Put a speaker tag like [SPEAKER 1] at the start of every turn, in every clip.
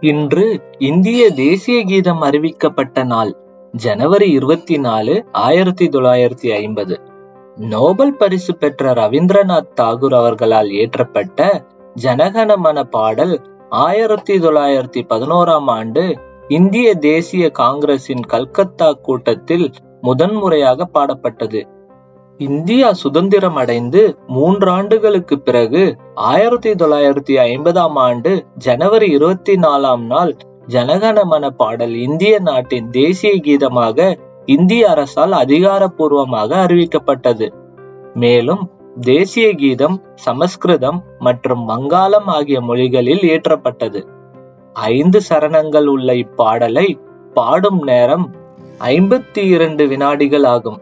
[SPEAKER 1] இன்று இந்திய தேசிய கீதம் அறிவிக்கப்பட்ட நாள் ஜனவரி இருபத்தி நாலு ஆயிரத்தி தொள்ளாயிரத்தி ஐம்பது. நோபல் பரிசு பெற்ற ரவீந்திரநாத் தாகூர் அவர்களால் இயற்றப்பட்ட ஜனகணமன பாடல் ஆயிரத்தி தொள்ளாயிரத்தி பதினோராம் ஆண்டு இந்திய தேசிய காங்கிரசின் கல்கத்தா கூட்டத்தில் முதன்முறையாக பாடப்பட்டது. இந்தியா சுதந்திரம் அடைந்து மூன்றாண்டுகளுக்கு பிறகு ஆயிரத்தி தொள்ளாயிரத்தி ஐம்பதாம் ஆண்டு ஜனவரி இருபத்தி நாலாம் நாள் ஜனகணமன பாடல் இந்திய நாட்டின் தேசிய கீதமாக இந்திய அரசால் அதிகாரப்பூர்வமாக அறிவிக்கப்பட்டது. மேலும் தேசிய கீதம் சமஸ்கிருதம் மற்றும் வங்காளம் ஆகிய மொழிகளில் இயற்றப்பட்டது. ஐந்து சரணங்கள் உள்ள இப்பாடலை பாடும் நேரம் ஐம்பத்தி இரண்டு வினாடிகள் ஆகும்.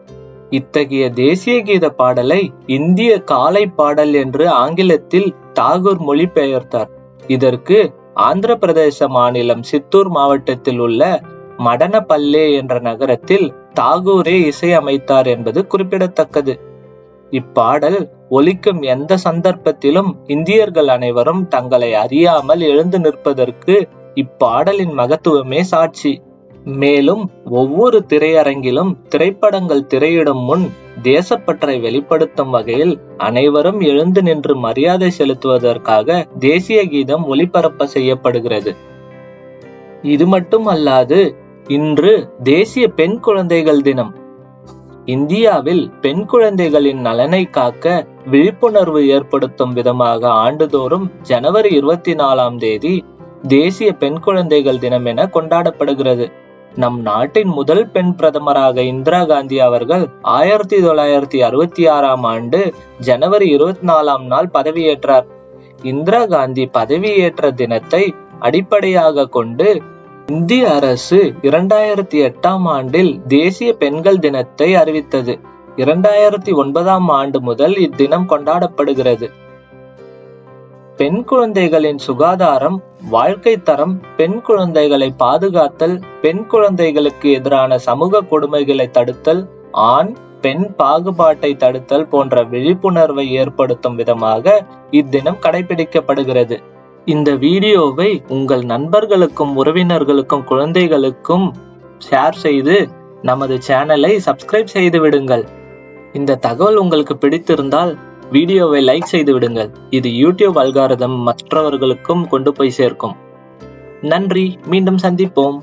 [SPEAKER 1] இத்தகைய தேசிய கீத பாடலை இந்திய காலை பாடல் என்று ஆங்கிலத்தில் தாகூர் மொழிபெயர்த்தார். இதற்கு ஆந்திர பிரதேச மாநிலம் சித்தூர் மாவட்டத்தில் உள்ள மடனப்பல்லே என்ற நகரத்தில் தாகூரே இசையமைத்தார் என்பது குறிப்பிடத்தக்கது. இப்பாடல் ஒலிக்கும் எந்த சந்தர்ப்பத்திலும் இந்தியர்கள் அனைவரும் தங்களை அறியாமல் எழுந்து நிற்பதற்கு இப்பாடலின் மகத்துவமே சாட்சி. மேலும் ஒவ்வொரு திரையரங்கிலும் திரைப்படங்கள் திரையிடும் முன் தேசப்பற்றை வெளிப்படுத்தும் வகையில் அனைவரும் எழுந்து நின்று மரியாதை செலுத்துவதற்காக தேசிய கீதம் ஒளிபரப்ப செய்யப்படுகிறது. இது மட்டும் அல்லாது இன்று தேசிய பெண் குழந்தைகள் தினம். இந்தியாவில் பெண் குழந்தைகளின் நலனை காக்க விழிப்புணர்வு ஏற்படுத்தும் விதமாக ஆண்டுதோறும் ஜனவரி இருபத்தி நாலாம் தேதி தேசிய பெண் குழந்தைகள் தினம் என கொண்டாடப்படுகிறது. நம் நாட்டின் முதல் பெண் பிரதமராக இந்திரா காந்தி அவர்கள் ஆயிரத்தி தொள்ளாயிரத்தி அறுபத்தி ஆறாம் ஆண்டு ஜனவரி இருபத்தி நாலாம் நாள் பதவியேற்றார். இந்திரா காந்தி பதவியேற்ற தினத்தை அடிப்படையாக கொண்டு இந்திய அரசு இரண்டாயிரத்தி எட்டாம் ஆண்டில் தேசிய பெண்கள் தினத்தை அறிவித்தது. இரண்டாயிரத்தி ஒன்பதாம் ஆண்டு முதல் இத்தினம் கொண்டாடப்படுகிறது. பெண் குழந்தைகளின் சுகாதாரம் வாழ்க்கை தரம் பெண் குழந்தைகளை பாதுகாத்தல் பெண் குழந்தைகளுக்கு எதிரான சமூக கொடுமைகளை தடுத்தல் ஆண் பெண் பாகுபாட்டை தடுத்தல் போன்ற விழிப்புணர்வை ஏற்படுத்தும் விதமாக இத்தினம் கடைபிடிக்கப்படுகிறது. இந்த வீடியோவை உங்கள் நண்பர்களுக்கும் உறவினர்களுக்கும் குழந்தைகளுக்கும் ஷேர் செய்து நமது சேனலை சப்ஸ்கிரைப் செய்து விடுங்கள். இந்த தகவல் உங்களுக்கு பிடித்திருந்தால் வீடியோவை லைக் செய்து விடுங்கள். இது யூடியூப் அல்காரதம் மற்றவர்களுக்கும் கொண்டு போய் சேர்க்கும். நன்றி. மீண்டும் சந்திப்போம்.